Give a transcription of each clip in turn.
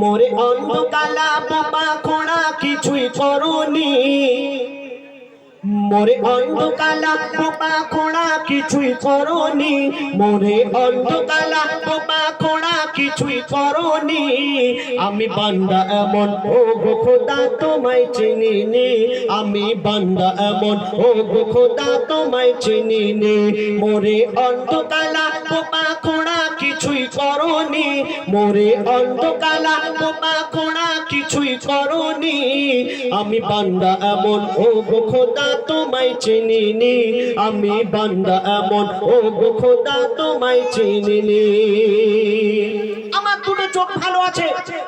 মোরে অন্ধকালা বোবা খোড়া কিছুই করনি। মোরে অন্ধকালা বোবা খোড়া কিছুই করনি। মোরে অন্ধকালা বোবা খোড়া কিছুই করনি। আমি বান্দা এমন ও গো খোদা তোমায় চিনিনি। আমি বান্দা এমন ও গো খোদা তোমায় চিনিনি। মোরে অন্ধকালা বোবা খোড়া কিছুই করনি। মোরে অন্ধকালা তোমা খোড়া কিছুই করনি। আমি বান্দা এমন ও গো খোদা তোমায় চিনিনি। আমি বান্দা এমন ও গো খোদা তোমায় চিনিনি। চোখ ভালো আছে।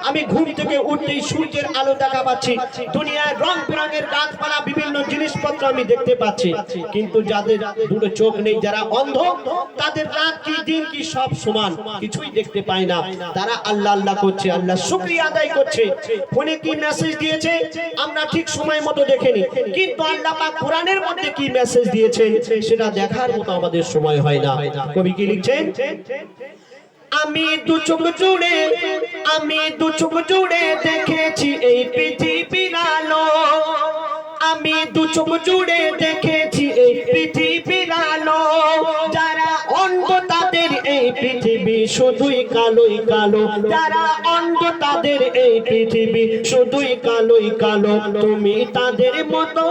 আমি ঘুম থেকে উঠতেই সূর্যের আলো দেখা পাচ্ছি। দুনিয়ায় রং বেরঙের গাছপালা, বিভিন্ন জিনিসপত্র আমি দেখতে পাচ্ছি। কিন্তু যাদের দুটো চোখ নেই, যারা অন্ধ, তাদের রাত কি, দিন কি সব সমান। কিছুই দেখতে পায় না। তারা আল্লাহ আল্লাহ করছে, আল্লাহ শুক্রিয়া আদায় করছে। ফোনে কি মেসেজ দিয়েছে? আমরা ঠিক সময় মতো দেখেনি। কিন্তু আল্লাহ পাক কোরআনের মধ্যে কি মেসেজ দিয়েছেন, সেটা দেখার মতো আমাদের সময় হয় না। কবি কি লিখছেন? আমি দু চোখ জুড়ে, আমি দু চোখ জুড়ে দেখেছি এই পৃথিবীর আলো। আমি দু চোখ জুড়ে দেখেছি এই পৃথিবীর আলো। পৃথিবী শুধুই কালোই কালো। যারা অন্ধ তাদের এই পৃথিবী শুধুই কালোই কালো। তুমি তাদের মতো,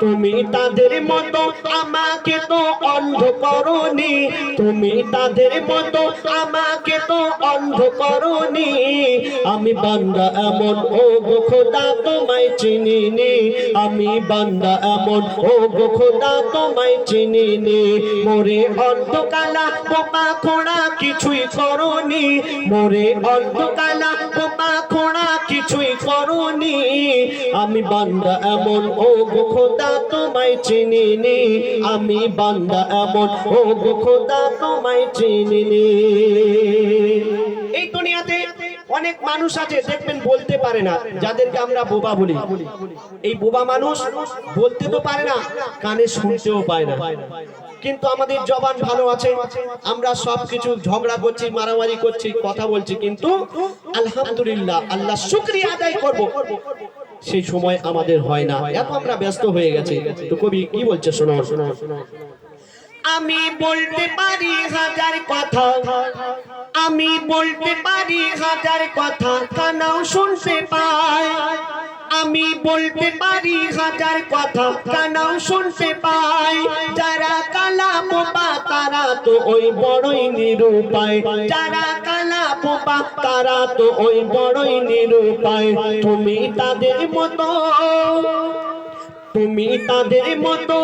তুমি তাদের মতো, আমাকে তো অন্ধ তুমি তাদের মতো, আমাকে তো অন্ধ আমি বান্দা এমন ও গো খোদা তোমায় চিনিনি। আমি বান্দা এমন ও গো খোদা তোমায় চিনিনি। মোরে অন্ধকালা খোড়া কিছুই করনি। মোরে অন্ধকালা পোকা খোঁড়া কিছুই করনি। আমি বান্দা এমন ও গো খোদা তোমায় চিনিনি। আমি বান্দা এমন ও গো খোদা তোমায় চিনিনি। অনেক মানুষ আছে, দেখবেন বলতে পারে না, যাদেরকে আমরা বোবা বলি। এই বোবা মানুষ বলতে তো পারে না, কানে শুনতেও পায় না। কিন্তু আমাদের জবান ভালো আছে, আমরা সব কিছু ঝগড়া করছি, মারামারি করছি, কথা বলছি, কিন্তু আলহামদুলিল্লাহ, আল্লাহ শুক্রিয়া আদায় করব। সেই সময় আমাদের হয় না। এত আমরা ব্যস্ত হয়ে গেছে। তো কবি কি বলছে শোনো শোনো শোনো আমি বলতে পারি হাজার কথা। আমি বলতে পারি হাজার কথা কানাও শুনতে পায় আমি বলতে পারি হাজার কথা কানাও শুনতে পাই। যারা কালা বোবা তারা তো ওই বড়ই নিরুপায়। যারা কালা বোবা তারা তো ওই বড়ই নিরুপায়। তুমি তাদের মতো তুমি তাদের মতো,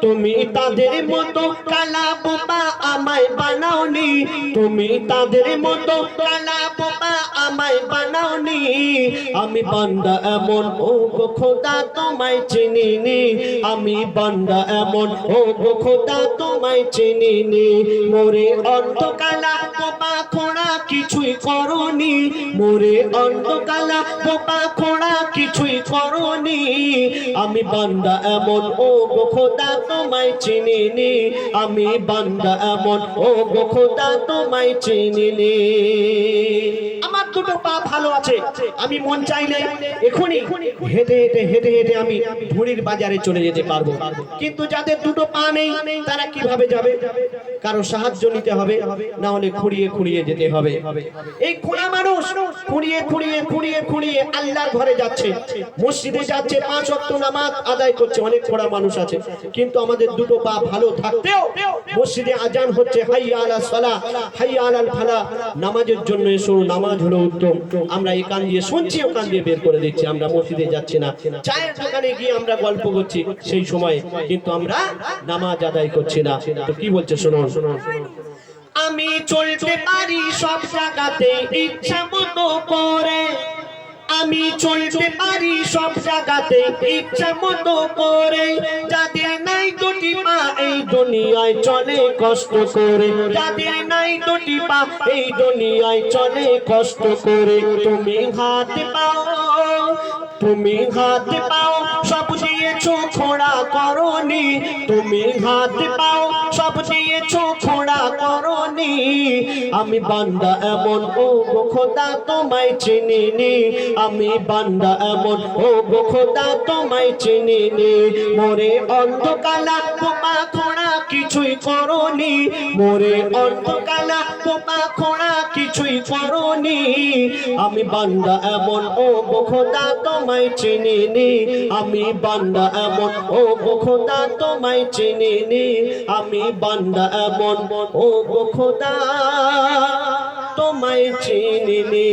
তুমি তাদের মতো কালা বোবা আমায় বানাওনি। তুমি তাদের মতো কালা বোবা আমায় বানাওনি। আমি বান্দা এমন, ও গো খোদা তোমায় চিনিনি। আমি বান্দা এমন, ও গো খোদা তোমায় চিনিনি। মোরে অন্ধকালা বোবা কিছুই করনি। মোরে অন্ধকালা বোবা খোড়া কিছুই করনি। আমি বান্দা এমন ও গো খোদা তোমায় চিনিনি। আমি বান্দা এমন ও গো খোদা তোমায় চিনিনি। আমার দুটো পা ভালো আছে, আমি মন চাইলে এখনই হেঁটে হেঁটে হেঁটে হেঁটে আমি বাজারে চলে যেতে পারব। কিন্তু যাদের দুটো পা নেই, তারা কীভাবে যাবে? কারও সাহায্য নিতে হবে, না হলে খুঁড়িয়ে খুঁড়িয়ে যেতে হবে। এই খোঁড়া মানুষ খুঁড়িয়ে খুঁড়িয়ে খুঁড়িয়ে খুঁড়িয়ে আল্লাহর ঘরে যাচ্ছে। মসজিদে যাচ্ছে, পাঁচ অক্ট নামাজ আদায় করছে, অনেক খোঁড়া মানুষ আছে। কিন্তু আমাদের দুটো পা ভালো থাকতেও মসজিদে আজান হচ্ছে, হাইয়া আলা সালা, হাইয়া আলাল ফালা। নামাজের জন্য এসো, নামাজ হলো উত্তম। আমরা এই কান দিয়ে শুনছি, ও কান দিয়ে বের করে দিচ্ছি, আমরা মসজিদে যাচ্ছি না। চায়ের দোকানে গিয়ে আমরা গল্প করছি সেই সময়, কিন্তু আমরা নামাজ আদায় করছি না। তো কি বলছে শোনো শোনো আমি চলতে পারি সব জায়গাতে, ইচ্ছা মতো করে। আমি চলতে পারি সব জায়গাতে, ইচ্ছা মতো করে। যাদের নাই দুটি পা এই দুনিয়ায় চলে কষ্ট করে। যাদের নাই দুটি পা এই দুনিয়ায় চলে কষ্ট করে। তুমি হাত পাও। তুমি হাত পাও, সব দিয়েছ খোড়া করনি। তুমি হাত পাও, সব দিয়েছ খোড়া করনি। আমি বান্দা এমন, ও গো খোদা, তোমায় চিনিনি। আমি বান্দা এমন, ও গো খোদা, তোমায় চিনিনি। মোরে অন্ধকালা পোপা খোড়া কিছুই করনি। মোরে অন্ধকালা পোপা খোড়া কিছুই করনি। আমি বান্দা এমন, ও গো খোদা, তোমায় চিনিনি, আমি বান্দা এমন। ও খোদা, তোমায় চিনিনি, আমি বান্দা এমন। ও খোদা, তোমায় চিনিনি।